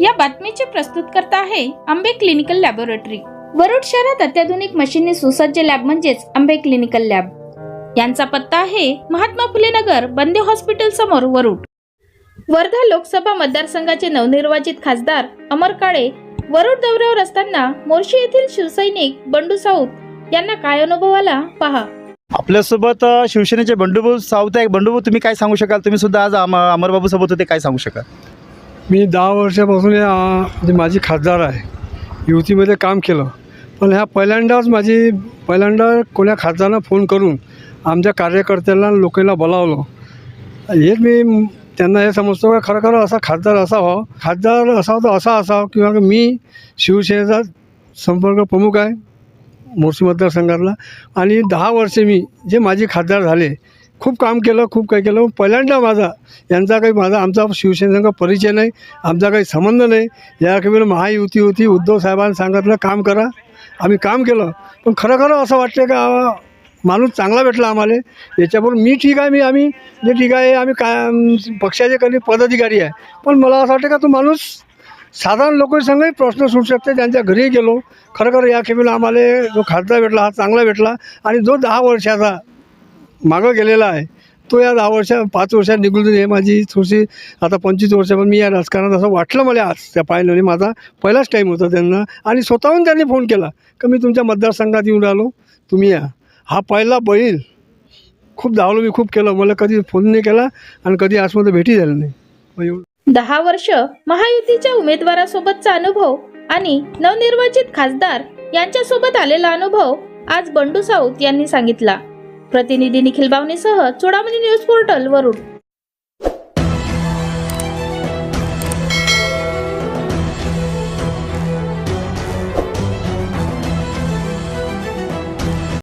या बातमीचे प्रस्तुतकर्ता आहे आंबे क्लिनिकल लॅबोरेटरी. वरुड शहरात अत्याधुनिक मशीनने सुसज्ज लॅब म्हणजेच आंबे क्लिनिकल लॅब. यांचा पत्ता आहे महात्मा फुले नगर बंदे हॉस्पिटल समोर वरुड. वर्धा लोकसभा मतदारसंघाचे नवनिर्वाचित खासदार अमर काळे वरुड दौऱ्यावर असताना मोर्शी येथील शिवसैनिक बंडू साऊत यांना काय अनुभव आला पहा. आपल्यासोबत शिवसेनेचे बंडूभाऊ साऊत आहे. बंडूभाऊ तुम्ही काय सांगू शकाल? तुम्ही सुद्धा आज अमरबाबू सोबत होते काय सांगू शकाल? मी दहा वर्षापासून या म्हणजे माझी खासदार आहे. युतीमध्ये काम केलं. पण ह्या पहिल्यांदाच माझी पहिल्यांदा कोण्या खासदारांना फोन करून आमच्या कार्यकर्त्यांना लोकांना बोलावलं. हेच मी त्यांना हे समजतो का खरं खरं असा खासदार असावा. खासदार असावा तर असा असावा किंवा मी शिवसेनेचा संपर्क प्रमुख आहे मोर्शी मतदारसंघातला. आणि दहा वर्षे मी जे माझे खासदार झाले खूप काम केलं खूप काही केलं. पहिल्यांदा माझा यांचा काही माझा आमचा शिवसेनेचा परिचय नाही आमचा काही संबंध नाही. या कमी महायुती होती उद्धव साहेबांनी सांगितलं काम करा. आम्ही काम केलं. पण खरं खरं असं वाटतं का माणूस चांगला भेटला आम्हाला. याच्याबरोबर मी ठीक आहे मी आम्ही जे ठीक आहे आम्ही काय पक्षाचे कधी पदाधिकारी आहे. पण मला असं वाटतं का तो माणूस साधारण लोकांसंगही प्रश्न सुटू शकते त्यांच्या घरी गेलो. खरं खरं या केबीला आम्हाला जो खासदार भेटला हा चांगला भेटला. आणि जो दहा वर्षाचा मागं गेलेला आहे. तो या दहा वर्षा पाच वर्षात निघून हे माझी थोडीशी आता पंचवीस वर्षापासून मी या राजकारणात असं वाटलं मला आज त्या पाहिलं माझा पहिलाच टाईम होता त्यांना. आणि स्वतःहून त्यांनी फोन केला का मी तुमच्या मतदारसंघात येऊन राहिलो. तुम्ही या. हा पहिला बैल खूप धावलो मी खूप केलं. मला कधी फोन नाही केला आणि कधी आजमध्ये भेटी झाली नाही. दहा वर्ष महायुतीच्या उमेदवारासोबतचा अनुभव आणि नवनिर्वाचित खासदार यांच्यासोबत आलेला अनुभव आज बंडू साऊत यांनी सांगितला. प्रतिनिधी निखिल बावनेसह चोडामणी न्यूज पोर्टल वरून